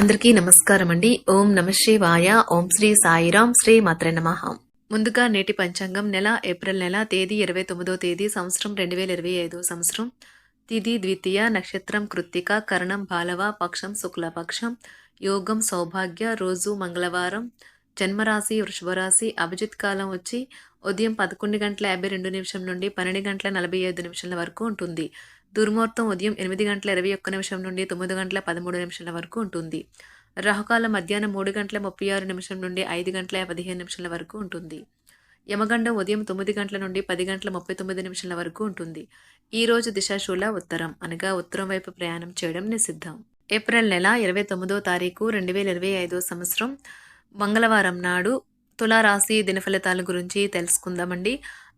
అందరికీ నమస్కారం అండి. ఓం నమ శివాయ. ఓం శ్రీ సాయిరాం శ్రీ మాత్ర నమ. ముందుగా నేటి పంచాంగం నెల ఏప్రిల్ నెల తేదీ ఇరవై తొమ్మిదో తేదీ సంవత్సరం రెండు వేల ఇరవై ఐదో సంవత్సరం. తిథి ద్వితీయ నక్షత్రం కృత్తిక కరణం బాలవ పక్షం శుక్లపక్షం యోగం సౌభాగ్య రోజు మంగళవారం జన్మరాశి వృషభరాశి అభిజిత్ కాలం వచ్చి ఉదయం పదకొండు గంటల యాభై రెండు నిమిషం నుండి పన్నెండు గంటల నలభై ఐదు నిమిషాల వరకు ఉంటుంది. దుర్ముహూర్తం ఉదయం ఎనిమిది గంటల ఇరవై ఒక్క నిమిషం నుండి తొమ్మిది గంటల పదమూడు నిమిషాల వరకు ఉంటుంది. రాహుకాలం మధ్యాహ్నం మూడు గంటల ముప్పై ఆరు నిమిషం నుండి ఐదు గంటల పదిహేను నిమిషాల వరకు ఉంటుంది. యమగండం ఉదయం తొమ్మిది గంటల నుండి పది గంటల ముప్పై తొమ్మిది నిమిషాల వరకు ఉంటుంది. ఈ రోజు దిశాశూల ఉత్తరం అనగా ఉత్తరం వైపు ప్రయాణం చేయడం నిషిద్ధం. ఏప్రిల్ నెల ఇరవై తొమ్మిదో తారీఖు రెండు వేల ఇరవై ఐదో సంవత్సరం మంగళవారం నాడు తులారాశి దినఫలితాల గురించి తెలుసుకుందామండి.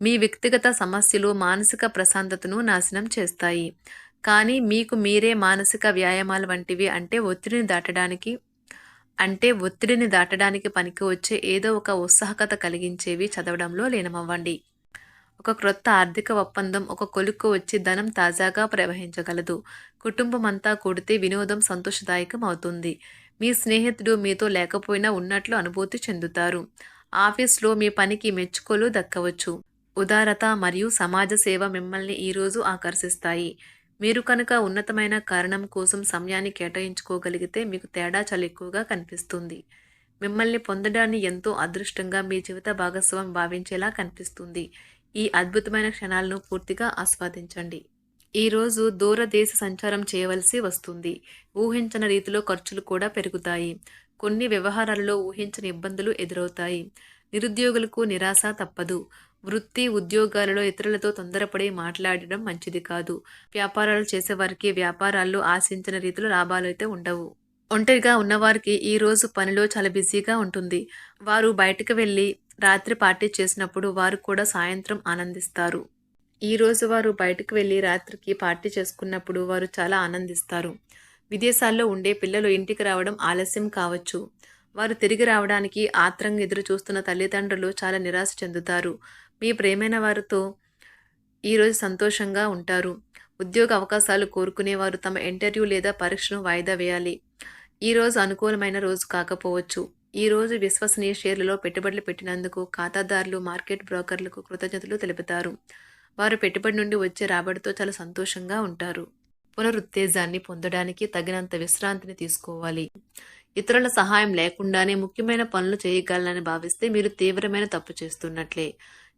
మీ వ్యక్తిగత సమస్యలు మానసిక ప్రశాంతతను నాశనం చేస్తాయి. కానీ మీకు మీరే మానసిక వ్యాయామాలు వంటివి అంటే ఒత్తిడిని దాటడానికి అంటే ఒత్తిడిని దాటడానికి పనికి వచ్చే ఏదో ఒక ఉత్సాహకత కలిగించేవి చదవడంలో లీనమవ్వండి. ఒక క్రొత్త ఆర్థిక ఒప్పందం ఒక కొలుక్కు వచ్చి ధనం తాజాగా ప్రవహించగలదు. కుటుంబం అంతా కూడితే వినోదం సంతోషదాయకం అవుతుంది మీ స్నేహితుడు మీతో లేకపోయినా ఉన్నట్లు అనుభూతి చెందుతారు. ఆఫీస్లో మీ పనికి మెచ్చుకోలు దక్కవచ్చు. ఉదారత మరియు సమాజ సేవ మిమ్మల్ని ఈరోజు ఆకర్షిస్తాయి. మీరు కనుక ఉన్నతమైన కారణం కోసం సమయాన్ని కేటాయించుకోగలిగితే మీకు తేడా చాలా ఎక్కువగా కనిపిస్తుంది. మిమ్మల్ని పొందడాన్ని ఎంతో అదృష్టంగా మీ జీవిత భాగస్వామి భావించేలా కనిపిస్తుంది. ఈ అద్భుతమైన క్షణాలను పూర్తిగా ఆస్వాదించండి. ఈరోజు దూరదేశ సంచారం చేయవలసి వస్తుంది. ఊహించని రీతిలో ఖర్చులు కూడా పెరుగుతాయి. కొన్ని వ్యవహారాలలో ఊహించని ఇబ్బందులు ఎదురవుతాయి. నిరుద్యోగులకు నిరాశ తప్పదు. వృత్తి ఉద్యోగాలలో ఇతరులతో తొందరపడి మాట్లాడడం మంచిది కాదు. వ్యాపారాలు చేసేవారికి వ్యాపారాల్లో ఆశించిన రీతిలో లాభాలు అయితే ఉండవు. ఒంటరిగా ఉన్నవారికి ఈ రోజు పనిలో చాలా బిజీగా ఉంటుంది. వారు బయటకు వెళ్ళి రాత్రి పార్టీ చేసినప్పుడు వారు కూడా సాయంత్రం ఆనందిస్తారు. ఈ రోజు వారు బయటకు వెళ్ళి రాత్రికి పార్టీ చేసుకున్నప్పుడు వారు చాలా ఆనందిస్తారు. విదేశాల్లో ఉండే పిల్లలు ఇంటికి రావడం ఆలస్యం కావచ్చు. వారు తిరిగి రావడానికి ఆత్రంగా ఎదురు చూస్తున్న తల్లిదండ్రులు చాలా నిరాశ చెందుతారు. మీ ప్రేమైన వారితో ఈరోజు సంతోషంగా ఉంటారు. ఉద్యోగ అవకాశాలు కోరుకునేవారు తమ ఇంటర్వ్యూ లేదా పరీక్షను వాయిదా వేయాలి. ఈరోజు అనుకూలమైన రోజు కాకపోవచ్చు. ఈరోజు విశ్వసనీయ షేర్లలో పెట్టుబడులు పెట్టినందుకు ఖాతాదారులు మార్కెట్ బ్రోకర్లకు కృతజ్ఞతలు తెలుపుతారు. వారు పెట్టుబడి నుండి వచ్చే రాబడితో చాలా సంతోషంగా ఉంటారు. పునరుత్తేజాన్ని పొందడానికి తగినంత విశ్రాంతిని తీసుకోవాలి. ఇతరుల సహాయం లేకుండానే ముఖ్యమైన పనులు చేయగలనని భావిస్తే మీరు తీవ్రమైన తప్పు చేస్తున్నట్లే.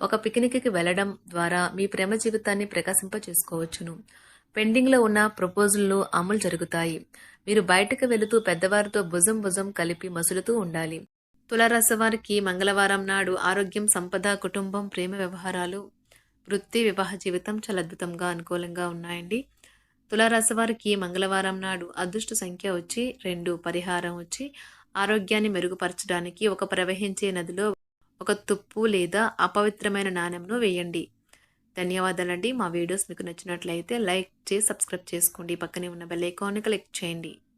ఒక పిక్నిక్కి వెళ్ళడం ద్వారా మీ ప్రేమ జీవితాన్ని ప్రకాశింప చేసుకోవచ్చును పెండింగ్లో ఉన్న ప్రపోజల్లు అమలు జరుగుతాయి. మీరు బయటకు వెళుతూ పెద్దవారితో భుజం భుజం కలిపి మసులుతూ ఉండాలి. తులారాశి వారికి మంగళవారం నాడు ఆరోగ్యం సంపద కుటుంబం ప్రేమ వ్యవహారాలు వృత్తి వివాహ జీవితం చాలా అద్భుతంగా అనుకూలంగా ఉన్నాయండి. తులారాశి వారికి మంగళవారం నాడు అదృష్ట సంఖ్య వచ్చి రెండు పరిహారం వచ్చి ఆరోగ్యాన్ని మెరుగుపరచడానికి ఒక ప్రవహించే నదిలో ఒక తుప్పు లేదా అపవిత్రమైన నాణ్యంను వేయండి. ధన్యవాదాలండి. మా వీడియోస్ మీకు నచ్చినట్లయితే లైక్ చేసి సబ్స్క్రైబ్ చేసుకోండి. పక్కనే ఉన్న బెల్ ఐకాన్ని క్లిక్ చేయండి.